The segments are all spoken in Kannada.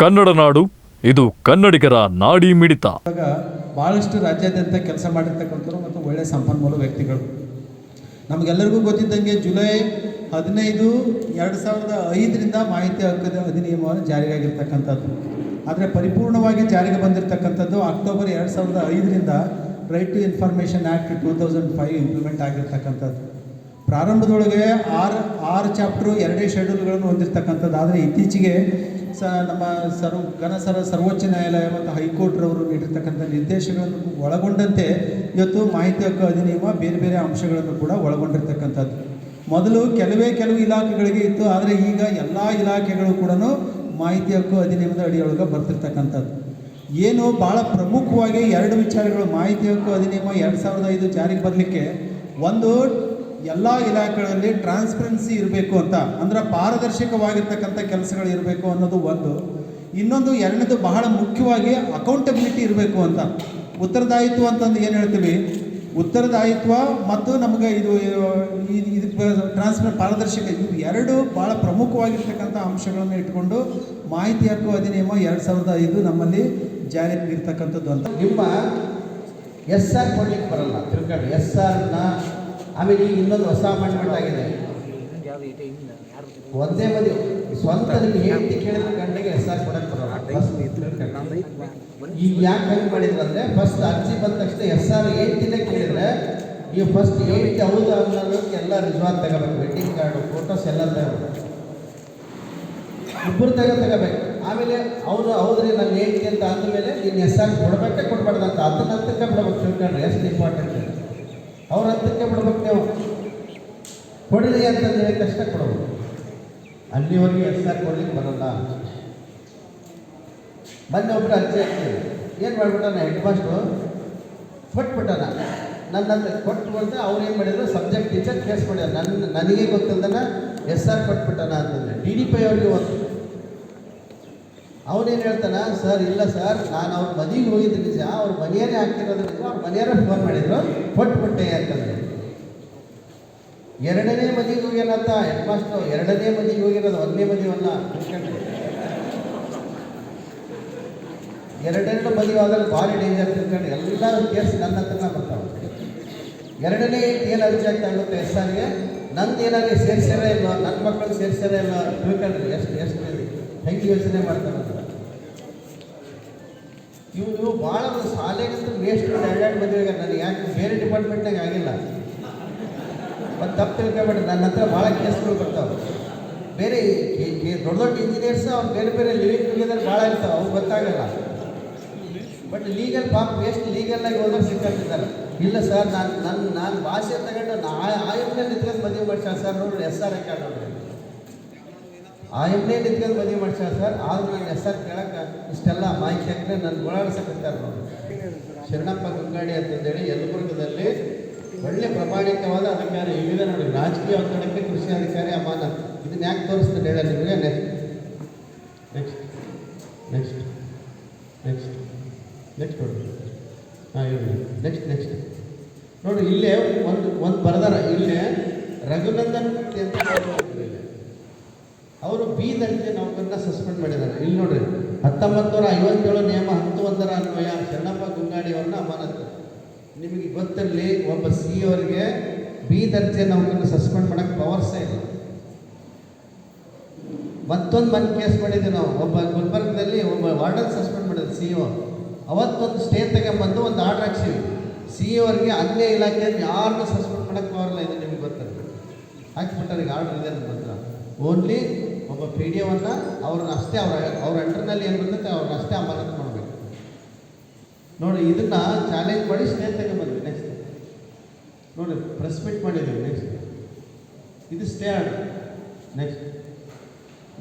ಕನ್ನಡ ನಾಡು, ಇದು ಕನ್ನಡಿಗರ ನಾಡಿ ಮಿಡಿತ. ಇವಾಗ ಭಾಳಷ್ಟು ರಾಜ್ಯಾದ್ಯಂತ ಕೆಲಸ ಮಾಡಿರ್ತಕ್ಕಂಥವ್ರು ಮತ್ತು ಒಳ್ಳೆಯ ಸಂಪನ್ಮೂಲ ವ್ಯಕ್ತಿಗಳು. ನಮಗೆಲ್ಲರಿಗೂ ಗೊತ್ತಿದ್ದಂಗೆ ಜುಲೈ ಹದಿನೈದು ಎರಡು ಸಾವಿರದ ಐದರಿಂದ ಮಾಹಿತಿ ಹಕ್ಕದ ಅಧಿನಿಯಮವನ್ನು ಜಾರಿಯಾಗಿರ್ತಕ್ಕಂಥದ್ದು. ಆದರೆ ಪರಿಪೂರ್ಣವಾಗಿ ಜಾರಿಗೆ ಬಂದಿರತಕ್ಕಂಥದ್ದು ಅಕ್ಟೋಬರ್ ಎರಡು ಸಾವಿರದ ಐದರಿಂದ right to information act two thousand five implement ಆಗಿರ್ತಕ್ಕಂಥದ್ದು. ಪ್ರಾರಂಭದೊಳಗೆ ಆರು ಆರು ಚಾಪ್ಟ್ರು ಎರಡೇ ಶೆಡ್ಯೂಲ್ಗಳನ್ನು ಹೊಂದಿರತಕ್ಕಂಥದ್ದು. ಆದರೆ ಇತ್ತೀಚೆಗೆ ಸ ನಮ್ಮ ಸರ್ವ ಘನ ಸರ ಸರ್ವೋಚ್ಚ ನ್ಯಾಯಾಲಯ ಮತ್ತು ಹೈಕೋರ್ಟ್ರವರು ನೀಡಿರ್ತಕ್ಕಂಥ ನಿರ್ದೇಶಗಳನ್ನು ಒಳಗೊಂಡಂತೆ ಇವತ್ತು ಮಾಹಿತಿ ಹಕ್ಕು ಅಧಿನಿಯಮ ಬೇರೆ ಬೇರೆ ಅಂಶಗಳನ್ನು ಕೂಡ ಒಳಗೊಂಡಿರ್ತಕ್ಕಂಥದ್ದು. ಮೊದಲು ಕೆಲವೇ ಕೆಲವು ಇಲಾಖೆಗಳಿಗೆ ಇತ್ತು, ಆದರೆ ಈಗ ಎಲ್ಲ ಇಲಾಖೆಗಳು ಕೂಡ ಮಾಹಿತಿ ಹಕ್ಕು ಅಧಿನಿಯಮದ ಅಡಿಯೊಳಗೆ ಬರ್ತಿರ್ತಕ್ಕಂಥದ್ದು. ಏನು ಭಾಳ ಪ್ರಮುಖವಾಗಿ ಎರಡು ವಿಚಾರಗಳು ಮಾಹಿತಿ ಹಕ್ಕು ಅಧಿನಿಯಮ ಎರಡು ಸಾವಿರದ ಐದು ಜಾರಿಗೆ ಬರಲಿಕ್ಕೆ ಒಂದು ಎಲ್ಲ ಇಲಾಖೆಗಳಲ್ಲಿ ಟ್ರಾನ್ಸ್ಪರೆನ್ಸಿ ಇರಬೇಕು ಅಂತ, ಅಂದ್ರೆ ಪಾರದರ್ಶಕವಾಗಿರ್ತಕ್ಕಂಥ ಕೆಲಸಗಳು ಇರಬೇಕು ಅನ್ನೋದು ಒಂದು. ಇನ್ನೊಂದು, ಎರಡನೇದು ಬಹಳ ಮುಖ್ಯವಾಗಿ ಅಕೌಂಟಬಿಲಿಟಿ ಇರಬೇಕು ಅಂತ. ಉತ್ತರದಾಯಿತ್ವ ಅಂತಂದು ಏನು ಹೇಳ್ತೀವಿ? ಉತ್ತರದಾಯಿತ್ವ ಮತ್ತು ನಮಗೆ ಇದು ಇದು- ಟ್ರಾನ್ಸ್ಪರ್ ಪಾರದರ್ಶಕ, ಇವು ಎರಡು ಭಾಳ ಪ್ರಮುಖವಾಗಿರ್ತಕ್ಕಂಥ ಅಂಶಗಳನ್ನು ಇಟ್ಕೊಂಡು ಮಾಹಿತಿ ಹಕ್ಕು ಅಧಿನಿಯಮ ಎರಡು ಸಾವಿರದ ಐದು ನಮ್ಮಲ್ಲಿ ಜಾರಿಯಾಗಿರ್ತಕ್ಕಂಥದ್ದು ಅಂತ. ನಿಮ್ಮ ಎಸ್ ಆರ್ ಕೊಡ್ಲಿಕ್ಕೆ ಬರಲ್ಲ ತಿರ್ಗಾಡಿ ಎಸ್ ಆರ್ನ ಆಮೇಲೆ ಈಗ ಇನ್ನೊಂದು ಹೊಸ ಅಪಾಯಿಂಟ್ಮೆಂಟ್ ಆಗಿದೆ. ಒಂದೇ ಮದುವೆ ಸ್ವಂತ ನಿಮ್ಗೆ ಹೇಳ್ತಿ ಕೇಳಿದ್ರೆ ಗಂಡಗೆ ಎಸ್ ಆರ್ ಕೊಡಕ್ಕೆ ಬರೋಲ್ಲ. ಈಗ ಯಾಕೆ ಹೆಂಗ್ ಮಾಡಿದ್ರು ಅಂದರೆ ಫಸ್ಟ್ ಅರ್ಜಿ ಬಂದ ತಕ್ಷಣ ಎಸ್ ಆರ್ ಕೇಳಿದ್ರೆ ನೀವು ಫಸ್ಟ್ ಹೇಳ್ತಿ ಹೌದು ಅನ್ನೋದಕ್ಕೆ ಎಲ್ಲ ರಿಜ್ವಾನ್ ತಗೋಬೇಕು. ವೆಡ್ಡಿಂಗ್ ಕಾರ್ಡು ಫೋಟೋಸ್ ಎಲ್ಲ ತಗೋಬೇಕು. ಇಬ್ಬರು ತಗೋ ತಗೋಬೇಕು. ಆಮೇಲೆ ಅವರು ಹೌದ್ರಿ ನಾನು ಹೇಳ್ತಿ ಅಂತ ಅಂದಮೇಲೆ ನೀನು ಎಸ್ ಆರ್ ಕೊಡ್ಬೇಕೆ ಕೊಡ್ಬಾರ್ದು ಅಂತ. ಅದನ್ನ ಹತ್ತಕ್ಕೆ ಬಿಡ್ಬೇಕು. ತಿಳ್ಕೊಂಡ್ರೆ ಎಷ್ಟು ಇಂಪಾರ್ಟೆಂಟ್ ಅವ್ರ ಹತ್ತಕ್ಕೆ ಬಿಡ್ಬೇಕು ನೀವು. ಕೊಡಿರಿ ಹೇಳಿ ತಕ್ಷಣ ಕೊಡಬೇಕು ಅಲ್ಲಿವರೆಗೆ ಎಸ್ ಆರ್ ಕೊಡ್ಲಿಕ್ಕೆ ಬರಲ್ಲ. ಮೊನ್ನೆ ಒಬ್ಬರು ಅರ್ಜಿ ಹಾಕ್ತೀವಿ. ಏನು ಮಾಡ್ಬಿಟ್ಟಾನ ಹೆಡ್ ಮಾಸ್ಟ್ರು ಕೊಟ್ಬಿಟ್ಟಾನ. ನನ್ನ ಕೊಟ್ಟು ಬಂದರೆ ಅವ್ರು ಏನು ಮಾಡಿದ್ರು? ಸಬ್ಜೆಕ್ಟ್ ಟೀಚರ್ ಕೇಸ್ ಮಾಡ್ಯಾರ ನನ್ನ ನನಗೆ ಗೊತ್ತಿಲ್ದನ ಎಸ್ ಆರ್ ಕೊಟ್ಬಿಟ್ಟಾನ ಅಂತಂದರೆ. ಡಿ ಡಿ ಪಿ ಅವ್ರಿಗೆ ಒಂದು ಅವನೇನು ಹೇಳ್ತಾನ, ಸರ್, ಇಲ್ಲ ಸರ್, ನಾನು ಅವ್ರ ಮನೆಗೆ ಹೋಗಿದ್ದು ನಿಜ ಅವ್ರ ಮನೆಯೇ ಹಾಕಿರೋದು ನಿಜ ಅವ್ರ ಮನೆಯವರೇ ಫೋನ್ ಮಾಡಿದ್ರು ಕೊಟ್ಬಿಟ್ಟೆ ಅಂತಂದ್ರೆ. ಎರಡನೇ ಮನೆಗೆ ಹೋಗ್ಯಾನಂತ ಹೆಡ್ ಮಾಸ್ಟರ್ ಎರಡನೇ ಮದಿಗೆ ಹೋಗಿರೋದು ಒಂದನೇ ಮದುವೆಲ್ಲ. ಎರಡೆರಡು ಮದುವೆ ಆದ್ರೆ ಭಾರಿ ಡೇಂಜರ್ ತಿಳ್ಕೊಂಡು ಎಲ್ಲ ಕೇಸ್ ನನ್ನ ಹತ್ರನ ಬರ್ತಾವೆ. ಎರಡನೇ ಏನು ಅರ್ಜಿ ಆಗ್ತಾ ಇರುತ್ತೆ ಎಸ್ ಆರ್ಗೆ ನಂದು ಏನಾದ್ರು ಸೇರ್ಸ್ಯಾರ ಇಲ್ಲ ನನ್ನ ಮಕ್ಕಳು ಸೇರ್ಸ್ಯಾರ ಇಲ್ಲ ತಿಳ್ಕೊಂಡ್ರಿ ಎಷ್ಟು ಎಷ್ಟು ಹೆಂಗೆ ಯೋಚನೆ ಮಾಡ್ತಾರೆ ಅಂತ. ಇವು ಇವು ಭಾಳ ಶಾಲೆಗಂತೂ ವೇಸ್ಟ್ ಎರಡೆರಡು ಬಂದಿವಾಗ ನನಗೆ ಯಾಕೆ ಬೇರೆ ಡಿಪಾರ್ಟ್ಮೆಂಟ್ನಾಗ ಆಗಿಲ್ಲ. ಮತ್ತು ತಪ್ಪು ತಿಳ್ಕೊಬೇಡ್ರಿ ನನ್ನ ಹತ್ರ ಭಾಳ ಕೇಸ್ಗಳು ಬರ್ತಾವೆ. ಬೇರೆ ದೊಡ್ಡ ದೊಡ್ಡ ಇಂಜಿನಿಯರ್ಸ್ ಅವ್ರು ಬೇರೆ ಬೇರೆ ಲಿವಿಂಗ್ ಟುಗೆದರ್ ಭಾಳ ಇರ್ತಾವೆ. ಅವ್ರು ಗೊತ್ತಾಗಲ್ಲ. ಬಟ್ ಲೀಗಲ್ ಪಾಪ ವೇಸ್ಟ್ ಲೀಗಲ್ಲಾಗಿ ಹೋದ್ರೆ ಸಿಕ್ಕಿದ್ದಾರೆ ಇಲ್ಲ ಸರ್, ನಾನು ನನ್ನ ನಾನು ಭಾಷೆ ತಗೊಂಡು ನಾ ಆಯೋಗದಲ್ಲಿ ನಿಂತ್ಕೊಂಡು ಮದುವೆ ಮಾಡ್ಸಲ್ಲ ಸರ್. ನೋಡ್ರಿ, ಎಸ್ ಆರ್ ಹಾಕ್ಯಾಡ ಆಯಮ್ನೇ ನಿಂತ್ಕೊಂಡು ಮದುವೆ ಮಾಡ್ಸ್ಯಾರ ಸರ್. ಆದ್ರೂ ನನ್ನ ಹೆಸರು ಕೇಳಕ್ಕೆ ಇಷ್ಟೆಲ್ಲ ಮಾಹಿತಿ ಹಾಕಿದ್ರೆ ನನ್ನ ಓಡಾಡ್ಸಕತ್ತಾರ ನೋಡಿ. ಶರಣಪ್ಪ ಗಂಗಾಡಿ ಅಂತಂದೇಳಿ ಯಲಬುರ್ಗದಲ್ಲಿ ಒಳ್ಳೆ ಪ್ರಾಮಾಣಿಕವಾದ ಅಧಿಕಾರಿ. ಇಲ್ಲಿದೆ ನೋಡಿ ರಾಜಕೀಯ ಒತ್ತಡಕ್ಕೆ ಕೃಷಿ ಅಧಿಕಾರಿ ಅಮಾನ. ಇದನ್ನ ಯಾಕೆ ತೋರಿಸ್ತೀನಿ ಹೇಳ ನಿಮಗೆ? Next next next next next ನೋಡಿ. ಹಾಂ, ಹೇಳಿ. ನೆಕ್ಸ್ಟ್ ನೆಕ್ಸ್ಟ್ ನೋಡಿ, ಇಲ್ಲೇ ಒಂದು ಒಂದು ಬರೆದಾರ. ಇಲ್ಲೇ ರಘುನಂದನ್ ಅಂತ. ಅವರು ಬಿ ದರ್ಜೆ ನೌಕರನ್ನ ಸಸ್ಪೆಂಡ್ ಮಾಡಿದ್ದಾರೆ. ಇಲ್ಲಿ ನೋಡ್ರಿ ಹತ್ತೊಂಬತ್ತು ನೂರ ಐವತ್ತೇಳು ನಿಯಮ ಹತ್ತು ಒಂದರ ಅನ್ವಯ ಶರಣಪ್ಪ ಗುಂಗಾಡಿ ಅವ್ರನ್ನ ಅಮಾನತು ನಿಮಗೆ ಗೊತ್ತಿರಲಿ, ಒಬ್ಬ ಸಿ ಅವರಿಗೆ ಬಿ ದರ್ಜೆ ನೌಕರನ್ನ ಸಸ್ಪೆಂಡ್ ಮಾಡೋಕೆ ಪವರ್ಸೇ ಇಲ್ಲ. ಮತ್ತೊಂದು ಬಂದು ಕೇಸ್ ಮಾಡಿದ್ವಿ ನಾವು. ಒಬ್ಬ ಗುಲ್ಬರ್ಗದಲ್ಲಿ ಒಬ್ಬ ವಾರ್ಡನ್ ಸಸ್ಪೆಂಡ್ ಮಾಡಿದ್ರು ಸಿ ಒ. ಅವತ್ತೊಂದು ಸ್ಟೇ ತಗೊಂಬಂದು ಒಂದು ಆರ್ಡರ್ ಹಾಕ್ಸಿವಿ. ಸಿ ಅವರಿಗೆ ಅನ್ಯ ಇಲಾಖೆಯಲ್ಲಿ ಯಾರನ್ನೂ ಸಸ್ಪೆಂಡ್ ಮಾಡೋಕ್ಕೆ ಬರಲ್ಲ ಇದು ನಿಮಗೆ ಗೊತ್ತಿರಲಿ. ಹಾಕ್ಬಿಟ್ಟಾರೆ ಈಗ ಆರ್ಡರ್ ಇದೆ ಅಂತ. ಓನ್ಲಿ ಒಬ್ಬ ಪಿ ಡಿ ಎವನ್ನು ಅವ್ರನ್ನ ಅಷ್ಟೇ ಅವ್ರ ಅವ್ರ ಅಂಡರ್ನಲ್ಲಿ ಏನು ಬರ್ತೈತೆ ಅವ್ರನ್ನ ಅಷ್ಟೇ ಅಮಾನತ್ ಮಾಡಬೇಕು. ನೋಡಿ, ಇದನ್ನು ಚಾಲೆಂಜ್ ಮಾಡಿ ಸ್ಟೇ ತಗೊಂಬಂದ್ವಿ ನೆಕ್ಸ್ಟ್ ನೋಡಿ ಪ್ರೆಸ್ ಮೀಟ್ ಮಾಡಿದ್ದೀವಿ ನೆಕ್ಸ್ಟ್ ಇದು ಸ್ಟೇ ಆರ್ಡರ್ ನೆಕ್ಸ್ಟ್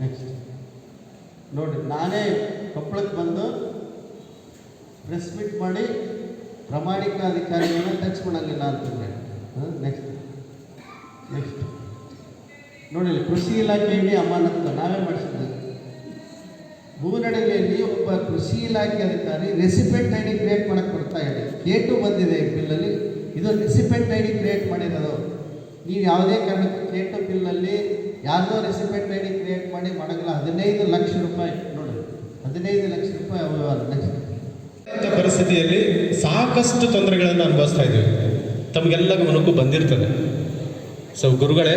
ನೆಕ್ಸ್ಟ್ ನೋಡಿ, ನಾನೇ ಕೊಪ್ಪಳಕ್ಕೆ ಬಂದು ಪ್ರೆಸ್ ಮೀಟ್ ಮಾಡಿ ಪ್ರಾಮಾಣಿಕ ಅಧಿಕಾರಿಗಳನ್ನ ಟಚ್ ಮಾಡಂಗಿಲ್ಲ ಅಂತಂದ್ರೆ ನೆಕ್ಸ್ಟ್ ನೆಕ್ಸ್ಟ್ ನೋಡಿ ಕೃಷಿ ಇಲಾಖೆಯಲ್ಲಿ ಅಮಾನತ್ತು. ನಾವೇ ಮಾಡಿಸಿದ್ದು. ಭೂನಡಗೆಯಲ್ಲಿ ಒಬ್ಬ ಕೃಷಿ ಇಲಾಖೆ ಅಧಿಕಾರಿ ರೆಸಿಪೆಂಟ್ ಐ ಡಿ ಕ್ರಿಯೇಟ್ ಮಾಡಕ್ಕೆ ಬರ್ತಾ ಇದೆ. ಕೇಟು ಬಂದಿದೆ ಬಿಲ್ಲಲ್ಲಿ ಇದು ರೆಸಿಪೆಂಟ್ ಐ ಡಿ ಕ್ರಿಯೇಟ್ ಮಾಡಿರೋದು. ನೀವು ಯಾವುದೇ ಕಾರಣಕ್ಕೆ ಕೇಟು ಬಿಲ್ಲಲ್ಲಿ ಯಾವುದೋ ರೆಸಿಪೆಂಟ್ ಐ ಡಿ ಕ್ರಿಯೇಟ್ ಮಾಡಿ ಮಾಡಂಗಿಲ್ಲ. ಹದಿನೈದು ಲಕ್ಷ ರೂಪಾಯಿ ನೋಡಿ. ಹದಿನೈದು ಲಕ್ಷ ರೂಪಾಯಿ ನೆಕ್ಸ್ಟ್ ಅಂತ ಪರಿಸ್ಥಿತಿಯಲ್ಲಿ ಸಾಕಷ್ಟು ತೊಂದರೆಗಳನ್ನು ಅನುಭವಿಸ್ತಾ ಇದ್ದೀವಿ. ತಮಗೆಲ್ಲ ಗಮನಕ್ಕೂ ಬಂದಿರ್ತದೆ. ಸೊ ಗುರುಗಳೇ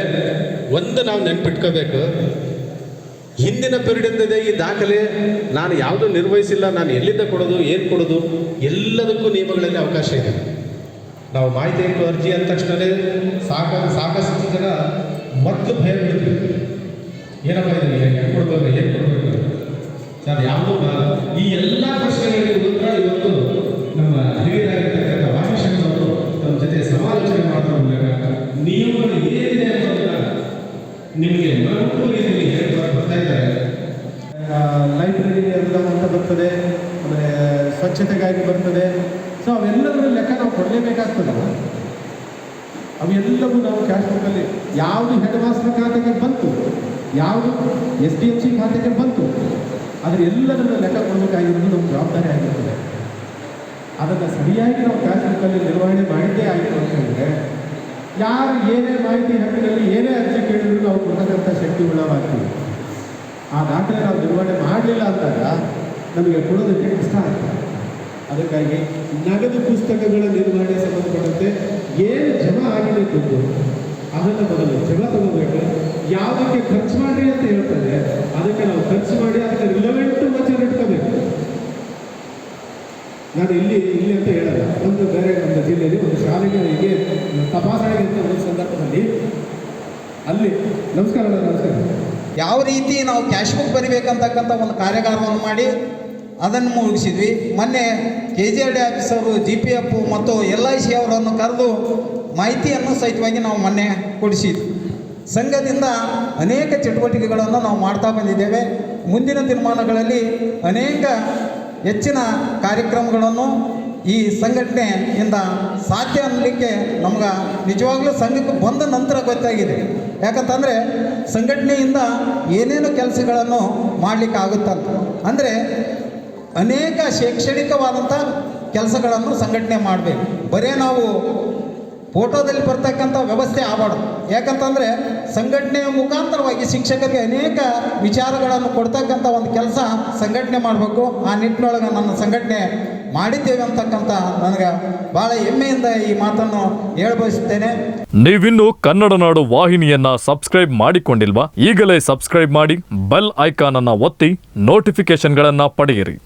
ಒಂದು ನಾವು ನೆನ್ಪಿಟ್ಕೋಬೇಕು, ಹಿಂದಿನ ಪೀರಿಯಡಿಂದಿದೆ ಈ ದಾಖಲೆ ನಾನು ಯಾವುದೂ ನಿರ್ವಹಿಸಿಲ್ಲ, ನಾನು ಎಲ್ಲಿಂದ ಕೊಡೋದು, ಏನು ಕೊಡೋದು, ಎಲ್ಲದಕ್ಕೂ ನಿಯಮಗಳಲ್ಲಿ ಅವಕಾಶ ಇದೆ. ನಾವು ಮಾಹಿತಿ ಹಕ್ಕು ಅರ್ಜಿ ಅಂದ ತಕ್ಷಣವೇ ಸಾಕ, ಸಾಕಷ್ಟು ಜನ ಮೊದಲು ಭಯ ಬಿಡ್ತೀವಿ ಏನಪ್ಪ ಇದು ಹೆಂಗೆ ಕೊಡ್ಬೇಕು, ಏನು ಕೊಡಬೇಕು? ನಾನು ಯಾವುದು ಈ ಎಲ್ಲ ಪ್ರಶ್ನೆಗಳಿಗೆ ಉತ್ತರ ಇವತ್ತು ನಮ್ಮ ಹಿರಿಯರಾಗಿರ್ತಕ್ಕಂಥ ವಾಣಿಶಂಕರ್ ಅವರು ತಮ್ಮ ಜೊತೆ ಸಮಾಲೋಚನೆ ಮಾಡೋದ್ರ ಮೂಲಕ ನಿಯಮಗಳು ಅನ್ನೋದನ್ನ ನಿಮಗೆ ಲೈಬ್ರರಿ ಎಲ್ಲ ಅಂತ ಬರ್ತದೆ, ಆಮೇಲೆ ಸ್ವಚ್ಛತೆಗಾಗಿ ಬರ್ತದೆ. ಸೊ ಅವೆಲ್ಲದರ ಲೆಕ್ಕ ನಾವು ಕೊಡಲೇಬೇಕಾಗ್ತದಲ್ಲ ಅವೆಲ್ಲವೂ ನಾವು ಕ್ಯಾಶ್ ಬುಕ್ಕಲ್ಲಿ ಯಾವುದು ಹೆಡ್ ಮಾಸ್ಟರ್ ಖಾತೆಗೆ ಬಂತು, ಯಾವುದು ಎಸ್ ಡಿ ಎಫ್ ಸಿ ಖಾತೆಗೆ ಬಂತು ಆದರೆ ಎಲ್ಲದನ್ನು ಲೆಕ್ಕ ಕೊಡಬೇಕಾಗಿರೋದು ನಮ್ಮ ಜವಾಬ್ದಾರಿ ಆಗಿರ್ತದೆ. ಅದನ್ನು ಸರಿಯಾಗಿ ನಾವು ಕ್ಯಾಶ್ ಬುಕ್ಕಲ್ಲಿ ನಿರ್ವಹಣೆ ಮಾಡಿದ್ದೇ ಆಗಿತ್ತು ಅಂತ ಹೇಳಿದ್ರೆ, ಯಾರು ಏನೇ ಮಾಹಿತಿ ಹಕ್ಕಿನಲ್ಲಿ ಏನೇ ಅರ್ಜಿ ಕೇಳಿದ್ರು ನಾವು ಕೊಡ್ತಕ್ಕಂಥ ಶಕ್ತಿ ಉಳ್ಳವಾಗ್ತೀವಿ ಆ ದಾಖಲೆ ನಾವು ನಿರ್ವಹಣೆ ಮಾಡಲಿಲ್ಲ ಅಂದಾಗ ನಮಗೆ ಕೊಡೋದಕ್ಕೆ ಕಷ್ಟ ಆಗ್ತದೆ. ಅದಕ್ಕಾಗಿ ನಗದು ಪುಸ್ತಕಗಳ ನಿರ್ವಹಣೆ ಸಂಬಂಧಪಟ್ಟಂತೆ ಏನು ಜಮ ಆಗಿದೆ ದುಡ್ಡು ಅದನ್ನು ಮೊದಲು ಜಮ ತಗೋಬೇಕು. ಯಾವುದಕ್ಕೆ ಖರ್ಚು ಮಾಡಿ ಅಂತ ಹೇಳ್ತಾರೆ. ಅದಕ್ಕೆ ನಾವು ಖರ್ಚು ಮಾಡಿ ಅದಕ್ಕೆ ರಿಲವೆಂಟ್ ವಚನ ಇಟ್ಕೋಬೇಕು. ನಾನು ಇಲ್ಲಿ ಇಲ್ಲಿ ಅಂತ ಹೇಳಲ್ಲ. ಒಂದು ಬೇರೆ ನಮ್ಮ ಜಿಲ್ಲೆಯಲ್ಲಿ ಒಂದು ಶಾಲೆಗಳಿಗೆ ಹೀಗೆ ತಪಾಸಣೆಗೆ ಒಂದು ಸಂದರ್ಭದಲ್ಲಿ ಅಲ್ಲಿ ನಮಸ್ಕಾರ ನಮಸ್ಕಾರ. ಯಾವ ರೀತಿ ನಾವು ಕ್ಯಾಶ್ ಬುಕ್ ಬರಿಬೇಕಂತಕ್ಕಂಥ ಒಂದು ಕಾರ್ಯಾಗಾರವನ್ನು ಮಾಡಿ ಅದನ್ನು ಮುಗಿಸಿದ್ವಿ. ಮೊನ್ನೆ K G R D officer G P F ಮತ್ತು ಎಲ್ ಐ ಸಿ ಅವರನ್ನು ಕರೆದು ಮಾಹಿತಿಯನ್ನು ಸಹಿತವಾಗಿ ನಾವು ಮೊನ್ನೆ ಕೊಡಿಸಿದ್ವಿ ಸಂಘದಿಂದ ಅನೇಕ ಚಟುವಟಿಕೆಗಳನ್ನು ನಾವು ಮಾಡ್ತಾ ಬಂದಿದ್ದೇವೆ. ಮುಂದಿನ ದಿನಮಾನಗಳಲ್ಲಿ ಅನೇಕ ಹೆಚ್ಚಿನ ಕಾರ್ಯಕ್ರಮಗಳನ್ನು ಈ ಸಂಘಟನೆಯಿಂದ ಸಾಧ್ಯ ಅನ್ನಲಿಕ್ಕೆ ನಮ್ಗೆ ನಿಜವಾಗ್ಲೂ ಸಂಘಕ್ಕೆ ಬಂದ ನಂತರ ಗೊತ್ತಾಗಿದೆ. ಯಾಕಂತಂದರೆ ಸಂಘಟನೆಯಿಂದ ಏನೇನು ಕೆಲಸಗಳನ್ನು ಮಾಡಲಿಕ್ಕೆ ಆಗುತ್ತಂತ. ಅಂದರೆ ಅನೇಕ ಶೈಕ್ಷಣಿಕವಾದಂಥ ಕೆಲಸಗಳನ್ನು ಸಂಘಟನೆ ಮಾಡಬೇಕು. ಬರೇ ನಾವು ಫೋಟೋದಲ್ಲಿ ಬರ್ತಕ್ಕಂಥ ವ್ಯವಸ್ಥೆ ಆಗಬಾರ್ದು. ಯಾಕಂತಂದರೆ ಸಂಘಟನೆಯ ಮುಖಾಂತರವಾಗಿ ಶಿಕ್ಷಕರಿಗೆ ಅನೇಕ ವಿಚಾರಗಳನ್ನು ಕೊಡ್ತಕ್ಕಂಥ ಒಂದು ಕೆಲಸ ಸಂಘಟನೆ ಮಾಡಬೇಕು. ಆ ನಿಟ್ಟಿನೊಳಗೆ ನನ್ನ ಸಂಘಟನೆ ಮಾಡಿದ್ದೇವೆ ಅಂತಕ್ಕಂಥ ನನಗೆ ಬಹಳ ಹೆಮ್ಮೆಯಿಂದ ಈ ಮಾತನ್ನು ಹೇಳಬಯಸುತ್ತೇನೆ. ನೀವಿನ್ನು ಕನ್ನಡ ನಾಡು ವಾಹಿನಿಯನ್ನ ಸಬ್ಸ್ಕ್ರೈಬ್ ಮಾಡಿಕೊಂಡಿಲ್ವಾ? ಈಗಲೇ ಸಬ್ಸ್ಕ್ರೈಬ್ ಮಾಡಿ, ಬೆಲ್ ಐಕಾನ್ ಅನ್ನ ಒತ್ತಿ ನೋಟಿಫಿಕೇಶನ್ಗಳನ್ನ ಪಡೆಯಿರಿ.